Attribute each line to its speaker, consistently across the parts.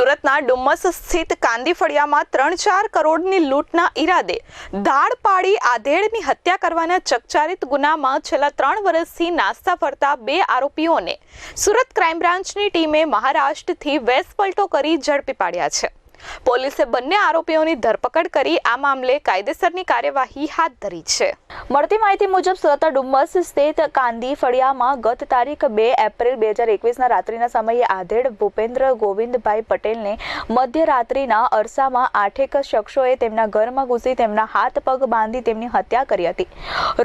Speaker 1: સુરતના ડુમ્મસ સ્થિત કાંદી ફળિયામાં ત્રણ ચાર કરોડની લૂંટના ઈરાદે ધાડ પાડી આધેડની હત્યા કરવાના ચકચારિત ગુનામાં છેલ્લા ત્રણ વર્ષથી નાસ્તા ફરતા બે આરોપીઓને સુરત ક્રાઇમ બ્રાન્ચની ટીમે મહારાષ્ટ્રથી વેસપલટો કરી ઝડપી પાડ્યા છે. પોલીસે બંને આરોપીઓની ધરપકડ કરી આ મામલે કાયદેસરની કાર્યવાહી હાથ ધરી છે. મળતી માહિતી મુજબ સુરત ડુમ્મસ સ્થિત કાંદી ફળિયામાં ગત તારીખ બે એપ્રિલ બે હજાર એકવીસના રાત્રિના સમયે આધેડ ભૂપેન્દ્ર ગોવિંદભાઈ પટેલને મધ્યરાત્રિના અરસામાં આઠેક શખ્સોએ તેમના ઘરમાં ઘૂસી તેમના હાથ પગ બાંધી તેમની હત્યા કરી હતી.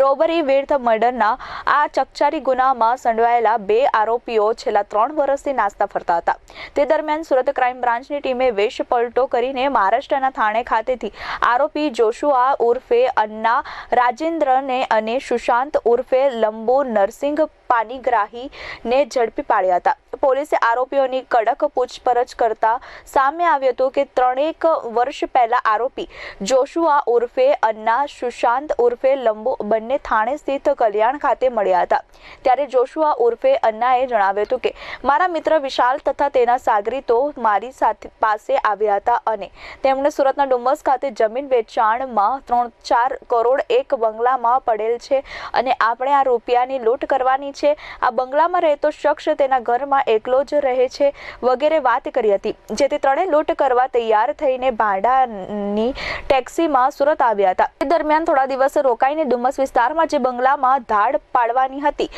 Speaker 1: રોબરી વિર્થ મર્ડરના આ ચકચારી ગુનામાં સંડવાયેલા બે આરોપીઓ છેલ્લા ત્રણ વર્ષથી નાસ્તા ફરતા હતા. તે દરમિયાન સુરત ક્રાઇમ બ્રાન્ચની ટીમે વેશ પલટો કરીને મહારાષ્ટ્રના થાણે ખાતેથી આરોપી જોશુઆ ઉર્ફે અન્ના રાજેન્દ્રને અને સુશાંત ઉર્ફે લંબુ નરસિંહ પાનીગ્રાહીને ઝડપી પાડ્યા હતા. પોલીસે આરોપીઓની કડક પૂછપરછ કરતા સામે આવ્યું હતું કે ત્રણેક વર્ષ પહેલા આરોપી જોશુઆ ઉર્ફે, અન્ના સુશાંત ઉર્ફે, લંબુ બંને થાણે સ્થિત કલ્યાણ ખાતે મળ્યા હતા. ત્યારે જોશુઆ ઉર્ફે, અન્નાએ જણાવ્યું હતું કે, મારા મિત્ર વિશાલ તથા તેના સાગરીતો મારી સાથે પાસે આવ્યા હતા અને તેમણે સુરતના ડુમ્મસ ખાતે જમીન વેચાણમાં ત્રણ ચાર કરોડ એક બંગલામાં પડેલ છે અને આપણે આ રૂપિયાની લૂંટ કરવાની છે. આ બંગલામાં રહેતો શખ્સ તેના ઘરમાં એકલો જ રહે છે વગેરે વાત કરી હતી. જેથી ત્રણેય લૂંટ કરવા તૈયાર થઈને ભાડાની ટેક્સીમાં સુરત આવ્યા હતા. તે દરમિયાન થોડા દિવસ રોકાઈને ડુમસ વિસ્તારમાં જે બંગલામાં ધાડ પાડવાની હતી,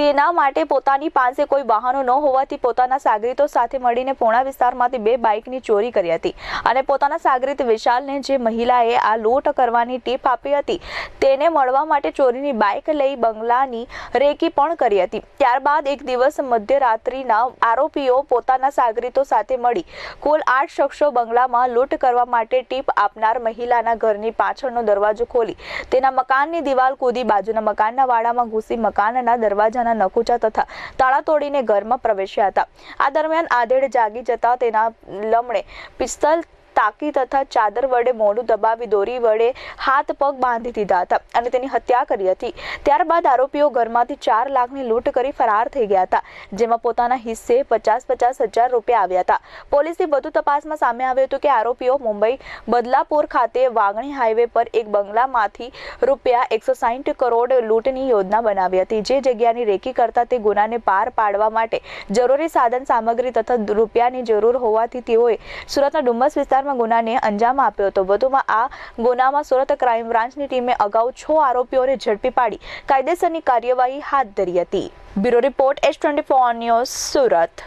Speaker 1: તેના માટે પોતાની પાસે કોઈ વાહનો ન હોવાથી પોતાના સાગરીતો સાથે મળીને પોણા વિસ્તારમાંથી બે બાઇકની ચોરી કરી હતી. અને પોતાના સાગરીત વિશાલને જે મહિલાએ આ લૂંટ કરવાની ટીપ આપી હતી, તેને મળવા માટે ચોરીની બાઇક લઈ બંગલાની રેકી પણ કરી હતી. ત્યારબાદ એક દિવસ મધ્યરાત્રિના આરોપીઓ પોતાના સાગરીતો સાથે મળી કુલ આઠ શખ્સો બંગલામાં લૂંટ કરવા માટે ટીપ આપનાર મહિલાના ઘરની પાછળનો દરવાજો ખોલી. તેના મકાનની દિવાલ કૂદી બાજુના મકાનના વાડામાં ઘૂસી મકાનના દરવાજાના નકુચા તથા તાળા તોડીને ઘરમાં પ્રવેશ્યા હતા. આ દરમિયાન આધેડ જાગી જતા તેના લમણે પિસ્તલ તાકી તથા ચાદર વડે મોઢું દબાવી દોરી વડે હાથ પગ બાંધી દીધા હતા અને તેની હત્યા કરી હતી. ત્યારબાદ આરોપીઓ ઘરમાંથી ચાર લાખની લૂંટ કરી ફરાર થઈ ગયા હતા, જેમાં પોતાના હિસ્સે પચાસ પચાસ હજાર રૂપિયા આવ્યા હતા. પોલીસની વધુ તપાસમાં સામે આવ્યું હતું કે આરોપીઓ મુંબઈ બદલાપુર ખાતે વાગણી હાઈવે પર એક બંગલામાંથી રૂપિયા એકસો સાહીઠ કરોડ લૂંટની યોજના બનાવી હતી. જે જગ્યાની રેકી કરતા તે ગુનાને પાર પાડવા માટે જરૂરી સાધન સામગ્રી તથા રૂપિયાની જરૂર હોવાથી તેઓએ સુરતના ડુમ્મસ વિસ્તારમાં ગુનાને અંજામ આપ્યો હતો. વધુમાં આ ગુનામાં સુરત ક્રાઇમ બ્રાન્ચની ટીમે અગાઉ છ આરોપીઓને ઝડપી પાડી કાયદેસરની કાર્યવાહી હાથ ધરી હતી. Bureau report S twenty four news Surat.